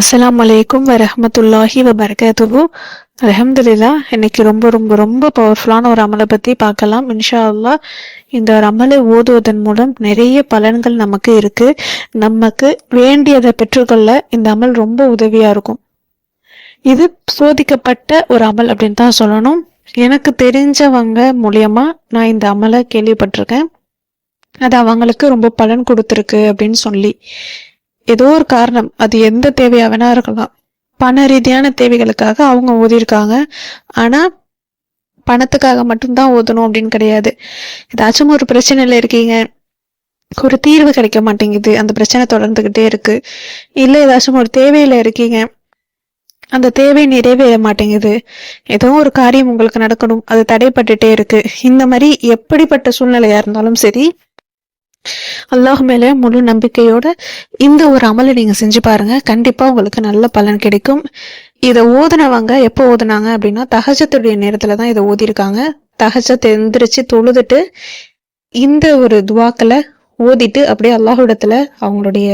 அஸ்லாம் அலைக்கும் வரமத்துல்லாஹி வபரகாத்துஹு அலமதுல்லா இன்னைக்கு ரொம்ப ரொம்ப ரொம்ப பவர்ஃபுல்லான ஒரு அமலை பற்றி பார்க்கலாம். இன்ஷா அல்லாஹ் இந்த ஒரு அமலை ஓதுவதன் மூலம் நிறைய பலன்கள் நமக்கு இருக்கு. நமக்கு வேண்டியதை பெற்றுக்கொள்ள இந்த அமல் ரொம்ப உதவியாக இருக்கும். இது சோதிக்கப்பட்ட ஒரு அமல் அப்படின்னு தான் சொல்லணும். எனக்கு தெரிஞ்சவங்க மூலியமா நான் இந்த அமலை கேள்விப்பட்டிருக்கேன். அது அவங்களுக்கு ரொம்ப பலன் கொடுத்துருக்கு அப்படின்னு சொல்லி. ஏதோ ஒரு காரணம். அது எந்த தேவையா வேணா இருக்கலாம். பண ரீதியான தேவைகளுக்காக அவங்க ஓதியிருக்காங்க. ஆனால் பணத்துக்காக மட்டும்தான் ஓதணும் அப்படின்னு கிடையாது. ஏதாச்சும் ஒரு பிரச்சனையில் இருக்கீங்க. ஒரு தீர்வு கிடைக்க மாட்டேங்குது. அந்த பிரச்சனை தொடர்ந்துக்கிட்டே இருக்கு. இல்லை ஏதாச்சும் ஒரு தேவையில இருக்கீங்க. அந்த தேவை நிறைவேற மாட்டேங்குது. ஏதோ ஒரு காரியம் உங்களுக்கு நடக்கணும். அது தடைப்பட்டுட்டே இருக்கு. இந்த மாதிரி எப்படிப்பட்ட சூழ்நிலையா இருந்தாலும் சரி அல்லாஹ் மேலே முழு நம்பிக்கையோட இந்த ஒரு அமலை நீங்க செஞ்சு பாருங்க. கண்டிப்பா உங்களுக்கு நல்ல பலன் கிடைக்கும். இதை ஓதுனவங்க எப்போ ஓதுனாங்க அப்படின்னா தகஜத்துடைய நேரத்துல தான் இதை ஓதிருக்காங்க. தகஜத்தை எந்திரிச்சு தொழுதுட்டு இந்த ஒரு துவாக்களை ஓதிட்டு அப்படியே அல்லாஹ்விடத்துல அவங்களுடைய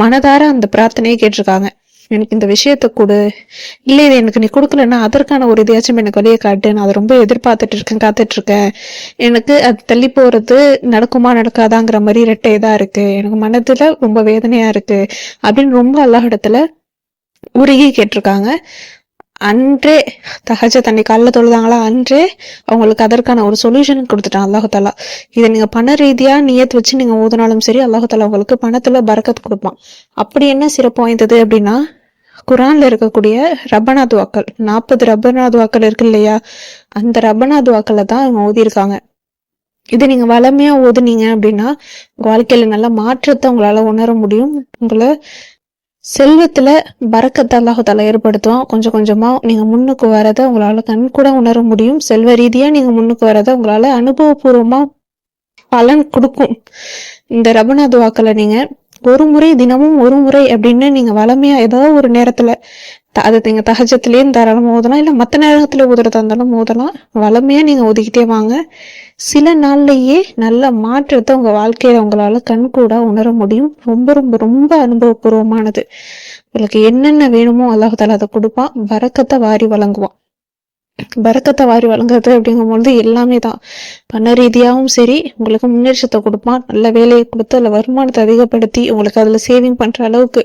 மனதார அந்த பிரார்த்தனையை கேட்டிருக்காங்க. எனக்கு இந்த விஷயத்த கொடு. இல்லை இதை எனக்கு நீ கொடுக்கலன்னா அதற்கான ஒரு இதையாச்சும் எனக்கு வழியை காட்டு. நான் அதை ரொம்ப எதிர்பார்த்துட்டு இருக்கேன் காத்துட்டு இருக்கேன். எனக்கு அது தள்ளி போகிறது நடக்குமா நடக்காதாங்கிற மாதிரி ரெட்டை இதாக இருக்கு. எனக்கு மனதில் ரொம்ப வேதனையாக இருக்கு. அப்படின்னு ரொம்ப அல்லாஹிடத்துல உருகி கேட்டிருக்காங்க. அன்றே தகஜ தண்ணி காலில் தொழுதாங்களா? அன்றே அவங்களுக்கு அதற்கான ஒரு சொல்யூஷன் கொடுத்துட்டான் அல்லாஹாலா இதை நீங்க பண ரீதியா நியத்து வச்சு நீங்க ஓதுனாலும் சரி அல்லாஹாலா உங்களுக்கு பணத்துல பறக்கத்து கொடுப்பான். அப்படி என்ன சிறப்பு வாய்ந்தது அப்படின்னா குரான்ல இருக்கக்கூடிய ரப்பனா துவாக்கள் நாற்பது ரப்பனா துவாக்கள் இருக்கு இல்லையா? அந்த ரப்பனா துவாக்களை தான் அவங்க ஓதியிருக்காங்க இது நீங்க வளமையா ஓதுனீங்க அப்படின்னா வாழ்க்கையில் வாழ்க்கையில நல்ல மாற்றத்தை உங்களால் உணர முடியும். உங்களை செல்வத்துல பறக்கத்தை அல்லாஹால ஏற்படுத்துவோம் கொஞ்சம் கொஞ்சமா நீங்க முன்னுக்கு வரதை உங்களால கண் கூட உணர முடியும். செல்வ ரீதியா நீங்க முன்னுக்கு வரதை உங்களால அனுபவபூர்வமா பலன் கொடுக்கும். இந்த ரபனா துவாக்களை நீங்க ஒரு முறை தினமும் ஒரு முறை அப்படின்னு நீங்க வளமையா ஏதோ ஒரு நேரத்துல அது நீங்க தகஜத்திலேயும் தாராளமாக ஓதலாம் இல்ல மத்த நேரத்துல ஊதுறதா இருந்தாலும் ஓதலாம். வளமையா நீங்க ஒதுக்கிட்டே வாங்க. சில நாள்லயே நல்ல மாற்றத்தை உங்க வாழ்க்கையில உங்களால கண்கூட உணர முடியும். ரொம்ப ரொம்ப ரொம்ப அனுபவபூர்வமானது. உங்களுக்கு என்னென்ன வேணுமோ அல்லாஹால அதை கொடுப்பான். வரக்கத்தை வாரி வழங்குவான். பரக்கத்தை வாரி வழங்குறது அப்படிங்கும்பொழுது எல்லாமே தான். பண ரீதியாகவும் சரி உங்களுக்கு முன்னேற்றத்தை கொடுப்பான். நல்ல வேலையை கொடுத்து அதில் வருமானத்தை அதிகப்படுத்தி உங்களுக்கு அதில் சேவிங் பண்ணுற அளவுக்கு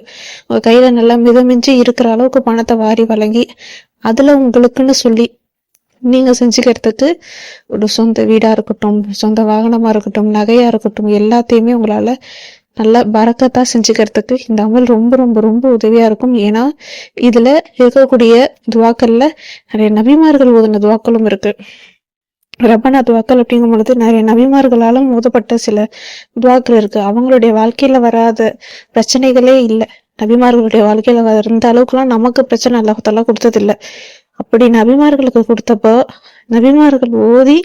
உங்கள் கையில் நல்லா மிதமிஞ்சி இருக்கிற அளவுக்கு பணத்தை வாரி வழங்கி அதில் உங்களுக்குன்னு சொல்லி நீங்கள் செஞ்சுக்கிறதுக்கு ஒரு சொந்த வீடாக இருக்கட்டும் சொந்த வாகனமாக இருக்கட்டும் நகையாக இருக்கட்டும் எல்லாத்தையுமே உங்களால் நல்ல பறக்கத்தா செஞ்சுக்கிறதுக்கு இந்த அமல் ரொம்ப ரொம்ப ரொம்ப உதவியா இருக்கும். ஏன்னா இதுல இருக்கக்கூடிய துவாக்கள்ல நிறைய நபிமார்கள் ஓதுன துவாக்களும் இருக்கு. ரப்பனா துவாக்கள் அப்படிங்கும் பொழுது நிறைய நபிமார்களாலும் ஓதப்பட்ட சில துவாக்கள் இருக்கு. அவங்களுடைய வாழ்க்கையில வராத பிரச்சனைகளே இல்லை. நபிமார்களுடைய வாழ்க்கையில வந்த அளவுக்குலாம் நமக்கு பிரச்சனை அல்லாஹால கொடுத்தது இல்ல அப்படி நபிமார்களுக்கு கொடுத்தப்போ நபிமார்கள் ஓதி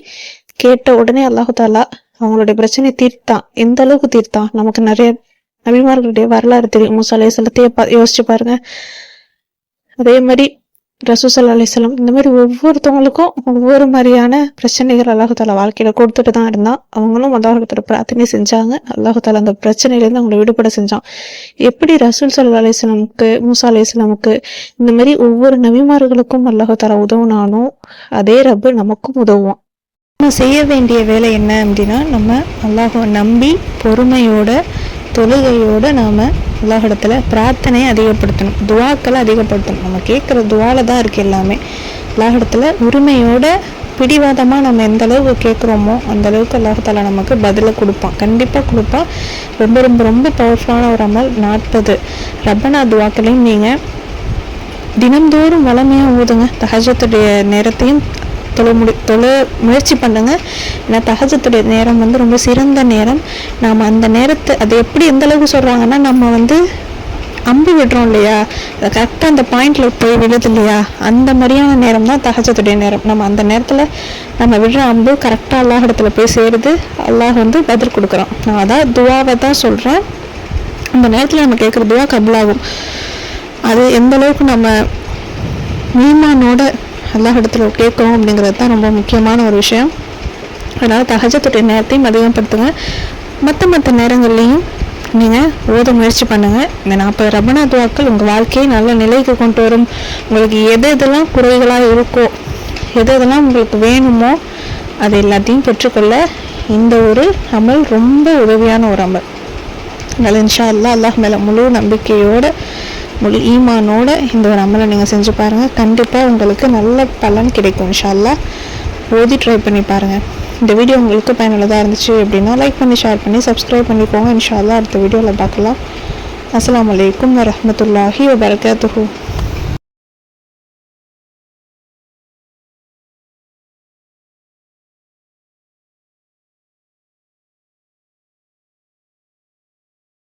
கேட்ட உடனே அல்லாஹாலா அவங்களுடைய பிரச்சனை தீர்த்தான் எந்த அளவுக்கு தீர்த்தான் நமக்கு நிறைய நபிமார்களுடைய வரலாறு தெரியும். மூசா அலைய செல்லத்தையே யோசிச்சு பாருங்க. அதே மாதிரி ரசூசல் அலிசலம் இந்த மாதிரி ஒவ்வொருத்தவங்களுக்கும் ஒவ்வொரு மாதிரியான பிரச்சனைகள் அல்லாஹால வாழ்க்கையில கொடுத்துட்டு தான் இருந்தான். அவங்களும் அல்லாஹத்துல பிரார்த்தனை செஞ்சாங்க. அல்லாஹால அந்த பிரச்சனையிலேருந்து அவங்களை விடுபட செஞ்சான். எப்படி ரசூல் சல்லா அலிஸ்லாமுக்கு மூசா அலிஸ்லாமுக்கு இந்த மாதிரி ஒவ்வொரு நபிமார்களுக்கும் அல்லாஹால உதவுனானோ அதே ரப்பு நமக்கும் உதவுவான். நம்ம செய்ய வேண்டிய வேலை என்ன அப்படின்னா நம்ம அல்லாஹுவை நம்பி பொறுமையோட தொழுகையோட நாம் உலகத்தில் பிரார்த்தனையை அதிகப்படுத்தணும் துவாக்களை அதிகப்படுத்தணும். நம்ம கேட்குற துவால தான் இருக்குது எல்லாமே. உலகத்தில் உரிமையோட பிடிவாதமாக நம்ம எந்த அளவுக்கு கேட்குறோமோ அந்த அளவுக்கு அல்லாஹால நமக்கு பதிலை கொடுப்பான். கண்டிப்பாக கொடுப்பான். ரொம்ப ரொம்ப ரொம்ப பவர்ஃபுல்லான ஒரு அமல் நாற்பது. ரப்பனா துவாக்களையும் நீங்கள் தினம்தோறும் வளமையாக ஊதுங்க தகஜத்துடைய நேரத்தையும் தொழ முடி தொழ முயற்சி பண்ணுங்க. ஏன்னா தகஜத்துடைய நேரம் வந்து ரொம்ப சிறந்த நேரம். நாம் அந்த நேரத்தை அது எப்படி எந்த அளவுக்கு சொல்கிறாங்கன்னா நம்ம வந்து அம்பு விடுறோம் இல்லையா? கரெக்டாக அந்த பாயிண்ட்ல போய் விழுது இல்லையா? அந்த மாதிரியான நேரம் தான் தகஜத்துடைய நேரம். நம்ம அந்த நேரத்தில் நம்ம விடுற அம்பு கரெக்டாக அல்லாஹ் இடத்துல போய் சேருது. அல்லாஹ் வந்து பதில் கொடுக்குறோம் நான் அதான் துவாவை தான் சொல்கிறேன் அந்த நேரத்தில் நம்ம கேட்குற துவா கபுலாகும். அது எந்த அளவுக்கு நம்ம ஈமானோட அல்லாஹ் இடத்துல கேட்குறோம் அப்படிங்கிறது தான் ரொம்ப முக்கியமான ஒரு விஷயம். அதனால் தகஜத்துடைய நேரத்தையும் அதிகப்படுத்துங்க. மற்ற மற்ற நேரங்கள்லையும் நீங்கள் ஓத முயற்சி பண்ணுங்கள் இந்த நாற்பது ரபனா துவாக்கள் உங்கள் வாழ்க்கையை நல்ல நிலைக்கு கொண்டு வரும். உங்களுக்கு எது எதெல்லாம் குறைகளாக இருக்கோ எது எதெல்லாம் உங்களுக்கு வேணுமோ அது எல்லாத்தையும் பெற்றுக்கொள்ள இந்த ஒரு அமல் ரொம்ப உதவியான ஒரு அமல். அதனால் இன்ஷா அல்லா அல்லாஹ் மேலே முழு நம்பிக்கையோடு முழு ஈமானோட இந்த ஒரு அமலை நீங்கள் செஞ்சு பாருங்கள் கண்டிப்பாக உங்களுக்கு நல்ல பலன் கிடைக்கும் இன்ஷா ஓதி ட்ரை பண்ணி பாருங்கள் இந்த வீடியோ உங்களுக்கு பயனுள்ளதாக இருந்துச்சு அப்படின்னா லைக் பண்ணி ஷேர் பண்ணி சப்ஸ்கிரைப் பண்ணிக்கோங்க. இன்ஷால்லா அடுத்த வீடியோவில் பார்க்கலாம். அஸ்லாம் வலைக்கம் வரமத்துல்லாஹி வபரகாத்துஹு.